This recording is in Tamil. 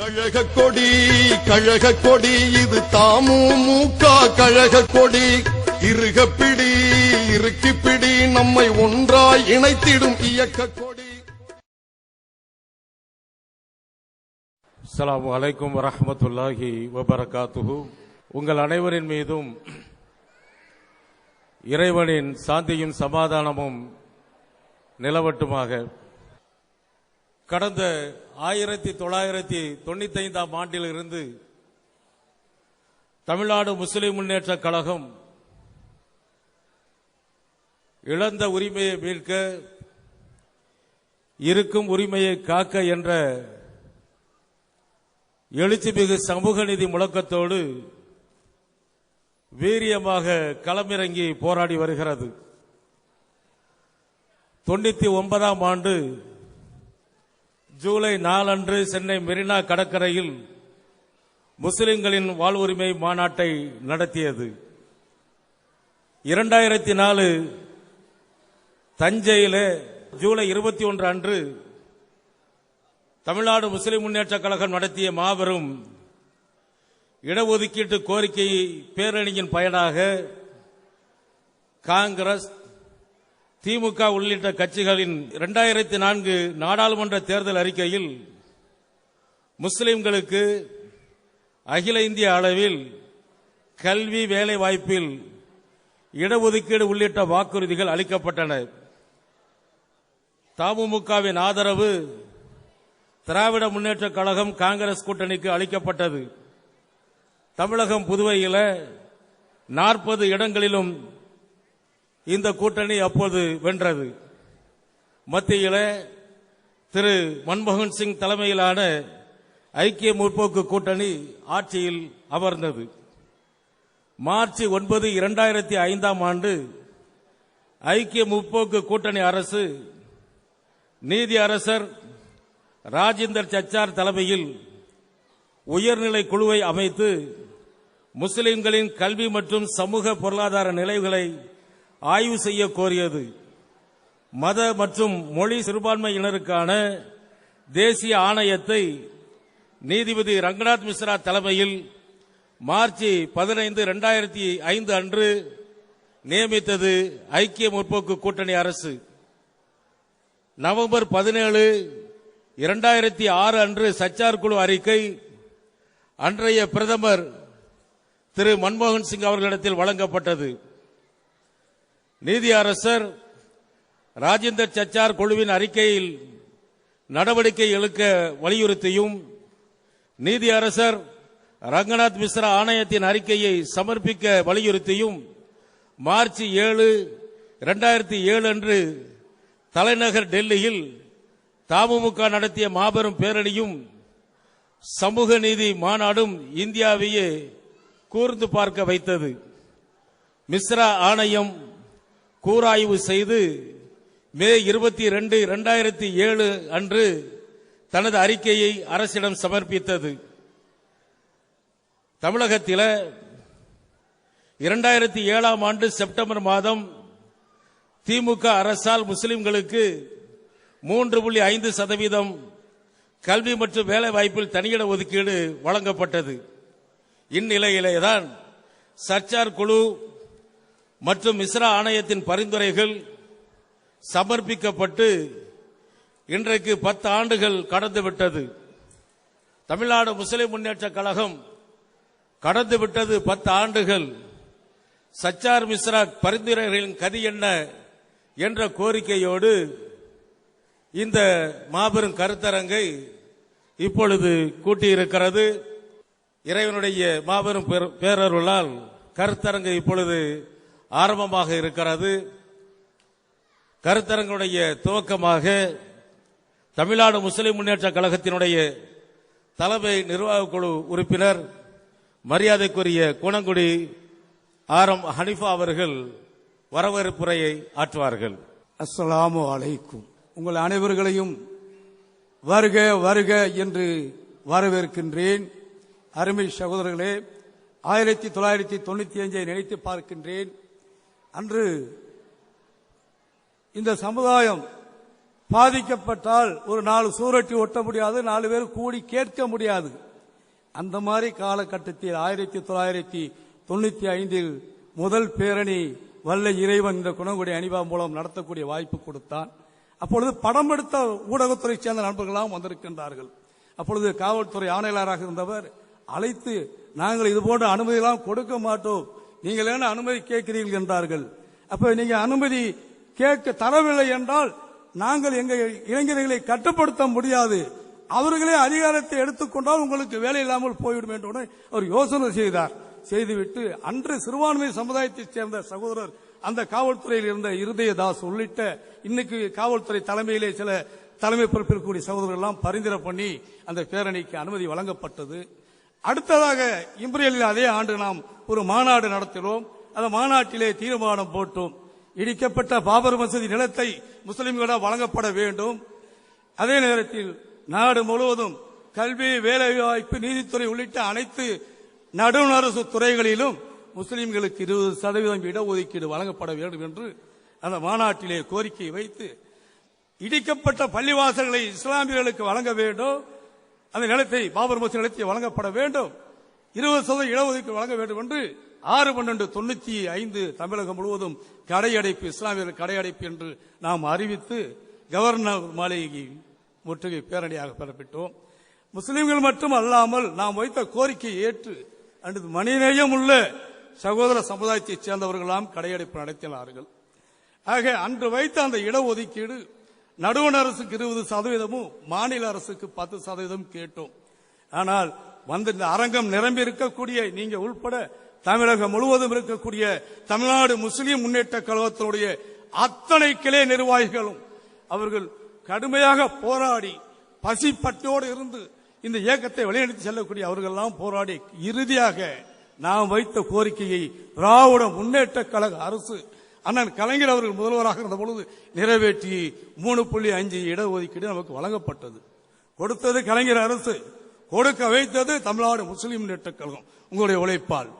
கழக கொடி கழக கொடி இது தாமு மூக்கா கழக கொடி இருக பிடி இறுக்கி பிடி நம்மை ஒன்றாய் இணைத்திடும் இயக்க கொடி அஸ்ஸலாமு அலைக்கும் வரமத்துல்லாஹி வபரகாத்துஹு. உங்கள் அனைவரின் மீதும் இறைவனின் சாந்தியும் சமாதானமும் நிலவட்டுமாக. கடந்த ஆயிரத்தி தொள்ளாயிரத்தி தொண்ணூத்தி ஐந்தாம் ஆண்டிலிருந்து தமிழ்நாடு முஸ்லிம் முன்னேற்ற கழகம் இழந்த உரிமையை மீட்க இருக்கும் உரிமையை காக்க என்ற எழுச்சிமிகு சமூக நீதி முழக்கத்தோடு வீரியமாக களமிறங்கி போராடி வருகிறது. தொண்ணூத்தி ஒன்பதாம் ஆண்டு ஜூலை நாலன்று சென்னை மெரினா கடற்கரையில் முஸ்லிம்களின் வாழ்வுரிமை மாநாட்டை நடத்தியது. இரண்டாயிரத்தி நாலு தஞ்சையில் ஜூலை இருபத்தி ஒன்று அன்று தமிழ்நாடு முஸ்லிம் முன்னேற்ற கழகம் நடத்திய மாபெரும் இடஒதுக்கீட்டு கோரிக்கை பேரணியின் பயனாக காங்கிரஸ் திமுக உள்ளிட்ட கட்சிகளின் இரண்டாயிரத்தி நான்கு நாடாளுமன்ற தேர்தல் அறிக்கையில் முஸ்லிம்களுக்கு அகில இந்திய அளவில் கல்வி வேலை வாய்ப்பில் இடஒதுக்கீடு உள்ளிட்ட வாக்குறுதிகள் அளிக்கப்பட்டன. தமுமுகவின் ஆதரவு திராவிட முன்னேற்ற கழகம் காங்கிரஸ் கூட்டணிக்கு அளிக்கப்பட்டது. தமிழகம் புதுவையில் நாற்பது இடங்களிலும் இந்த கூட்டணி அப்போது வென்றது. மத்தியில் திரு மன்மோகன் சிங் தலைமையிலான ஐக்கிய முற்போக்கு கூட்டணி ஆட்சியில் அமர்ந்தது. மார்ச் ஒன்பது இரண்டாயிரத்தி ஐந்தாம் ஆண்டு ஐக்கிய முற்போக்கு கூட்டணி அரசு நீதி அரசர் ராஜேந்தர் சச்சார் தலைமையில் உயர்நிலை குழுவை அமைத்து முஸ்லிம்களின் கல்வி மற்றும் சமூக பொருளாதார நிலைகளை ஆய்வு செய்ய கோரியது. மத மற்றும் மொழி சிறுபான்மையினருக்கான தேசிய ஆணையத்தை நீதிபதி ரங்கநாத் மிஸ்ரா தலைமையில் மார்ச் பதினைந்து இரண்டாயிரத்தி ஐந்து அன்று நியமித்தது ஐக்கிய முற்போக்கு கூட்டணி அரசு. நவம்பர் பதினேழு இரண்டாயிரத்தி ஆறு அன்று சச்சார் குழு அறிக்கை அன்றைய பிரதமர் திரு மன்மோகன் சிங் அவர்களிடத்தில் வழங்கப்பட்டது. நீதி அரசர் ராஜேந்தர் சச்சார் குழுவின் அறிக்கையில் நடவடிக்கை எடுக்க வலியுறுத்தியும் நீதி அரசர் ரங்கநாத் மிஸ்ரா ஆணையத்தின் அறிக்கையை சமர்ப்பிக்க வலியுறுத்தியும் மார்ச் ஏழு இரண்டாயிரத்தி ஏழு அன்று தலைநகர் டெல்லியில் தமுக நடத்திய மாபெரும் பேரணியும் சமூக நீதி மாநாடும் இந்தியாவையே கூர்ந்து பார்க்க வைத்தது. மிஸ்ரா ஆணையம் கூராய்வு செய்து மே இருபத்தி ரெண்டு இரண்டாயிரத்தி ஏழு அன்று தனது அறிக்கையை அரசிடம் சமர்ப்பித்தது. தமிழகத்தில் இரண்டாயிரத்தி ஏழாம் ஆண்டு செப்டம்பர் மாதம் திமுக அரசால் முஸ்லிம்களுக்கு மூன்று புள்ளி ஐந்து சதவீதம் கல்வி மற்றும் வேலை வாய்ப்பில் தனியிட ஒதுக்கீடு வழங்கப்பட்டது. இந்நிலையிலேதான் சர்ச்சார் குழு மற்றும் மிஸ்ரா ஆணையத்தின் பரிந்துரைகள் சமர்ப்பிக்கப்பட்டு இன்றைக்கு பத்து ஆண்டுகள் கடந்துவிட்டது தமிழ்நாடு முஸ்லிம் முன்னேற்ற கழகம் கடந்துவிட்டது பத்து ஆண்டுகள். சச்சார் மிஸ்ரா பரிந்துரைகளின் கதி என்ன என்ற கோரிக்கையோடு இந்த மாபெரும் கருத்தரங்கை இப்பொழுது கூட்டியிருக்கிறது. இறைவனுடைய மாபெரும் பேர- பேரருளால் கருத்தரங்கு இப்பொழுது ஆரம்பமாக இருக்கிறது. கருத்தரங்களுடைய துவக்கமாக தமிழ்நாடு முஸ்லிம் முன்னேற்ற கழகத்தினுடைய தலைமை நிர்வாக குழு உறுப்பினர் மரியாதைக்குரிய கூணங்குடி ஆர் எம் ஹனிஃபா அவர்கள் வரவேற்புரையை ஆற்றுவார்கள். அஸ்ஸலாமு அலைக்கும். உங்கள் அனைவர்களையும் வருக வருக என்று வரவேற்கின்றேன். அருமை சகோதரர்களே ஆயிரத்தி தொள்ளாயிரத்தி தொண்ணூத்தி அஞ்சை நினைத்து பார்க்கின்றேன். அன்று இந்த சமுதாயம் பாதிக்கப்பட்டால் ஒரு நாலு சூரட்டி ஒட்ட முடியாது நாலு பேர் கூடி கேட்க முடியாது. அந்த மாதிரி காலகட்டத்தில் ஆயிரத்தி தொள்ளாயிரத்தி தொண்ணூத்தி ஐந்தில் முதல் பேரணி வல்ல இறைவன் இந்த குணங்குடி அணிவா மூலம் நடத்தக்கூடிய வாய்ப்பு கொடுத்தான். அப்பொழுது படம் எடுத்த ஊடகத்துறை சேர்ந்த நண்பர்களாகவும் வந்திருக்கின்றார்கள். அப்பொழுது காவல்துறை ஆணையாளராக இருந்தவர் அழைத்து நாங்கள் இது போன்ற அனுமதியெல்லாம் கொடுக்க மாட்டோம். நீங்கள் என்ன அனுமதி கேட்கிறீர்கள் என்றார்கள். அப்ப நீங்க அனுமதி கேட்க தரவில்லை என்றால் நாங்கள் எங்கள் இளைஞர்களை கட்டுப்படுத்த முடியாது. அவர்களே அதிகாரத்தை எடுத்துக்கொண்டால் உங்களுக்கு வேலை இல்லாமல் போய்விடும் என்று அவர் யோசனை செய்தார். செய்துவிட்டு அன்று சிறுபான்மை சமுதாயத்தைச் சேர்ந்த சகோதரர் அந்த காவல்துறையில் இருந்த இருதயதாஸ் உள்ளிட்ட இன்னைக்கு காவல்துறை தலைமையிலே சில தலைமை பொறுப்பிற்குரிய சகோதரர்கள் எல்லாம் பரிந்துரை பண்ணி அந்த பேரணிக்கு அனுமதி வழங்கப்பட்டது. அடுத்ததாக இம்ப்ரியலில் அதே ஆண்டு நாம் ஒரு மாநாடு நடத்தினோம். அந்த மாநாட்டிலே தீர்மானம் போட்டோம். இடிக்கப்பட்ட பாபர் மசூதி நிலத்தை முஸ்லிம்களிடம் வழங்கப்பட வேண்டும். அதே நேரத்தில் நாடு முழுவதும் கல்வி வேலைவாய்ப்பு நீதித்துறை உள்ளிட்ட அனைத்து நடுவணரசு துறைகளிலும் முஸ்லிம்களுக்கு இருபது சதவீதம் இடஒதுக்கீடு வழங்கப்பட வேண்டும் என்று அந்த மாநாட்டிலே கோரிக்கை வைத்து இடிக்கப்பட்ட பள்ளிவாசல்களை இஸ்லாமியர்களுக்கு வழங்க வேண்டும். அந்த நிலத்தை பாபர் மசூதி நிலத்தை வழங்கப்பட வேண்டும். இருபது சதவீதம் இடஒதுக்கீடு வழங்க வேண்டும் என்று ஆறு பன்னெண்டு தொண்ணூத்தி ஐந்து தமிழகம் முழுவதும் கடையடைப்பு இஸ்லாமியர்கள் கடையடைப்பு என்று நாம் அறிவித்து கவர்னர் மாளிகை முற்றுகை பேரணியாக பெறப்பட்டோம். முஸ்லிம்கள் மட்டும் அல்லாமல் நாம் வைத்த கோரிக்கையை ஏற்று அன்று மனிதநேயம் உள்ள சகோதர சமுதாயத்தைச் சேர்ந்தவர்களாம் கடையடைப்பு நடத்தினார்கள். ஆக அன்று வைத்த அந்த இடஒதுக்கீடு நடுவண் அரசுக்கு இருபது சதவீதமும் மாநில அரசுக்கு பத்து சதவீதம் கேட்டோம். ஆனால் வந்து இந்த அரங்கம் நிரம்பி இருக்கக்கூடிய நீங்க உள்பட தமிழகம் முழுவதும் இருக்கக்கூடிய தமிழ்நாடு முஸ்லீம் முன்னேற்ற கழகத்தினுடைய அத்தனை கிளை நிர்வாகிகளும் அவர்கள் கடுமையாக போராடி பசிப்பட்டோடு இருந்து இந்த இயக்கத்தை வழிநடத்தி செல்லக்கூடிய அவர்கள்லாம் போராடி இறுதியாக நாம் வைத்த கோரிக்கையை திராவிட முன்னேற்ற கழக அரசு அண்ணன் கலைஞர் அவர்கள் முதல்வராக இருந்த பொழுது நிறைவேற்றி மூணு புள்ளி அஞ்சு இடஒதுக்கீடு நமக்கு வழங்கப்பட்டது. கொடுத்தது கலைஞர் அரசு கொடுக்க வைத்தது தமிழ்நாடு முஸ்லீம் முன்னேற்ற கழகம். உங்களுடைய உழைப்பால்.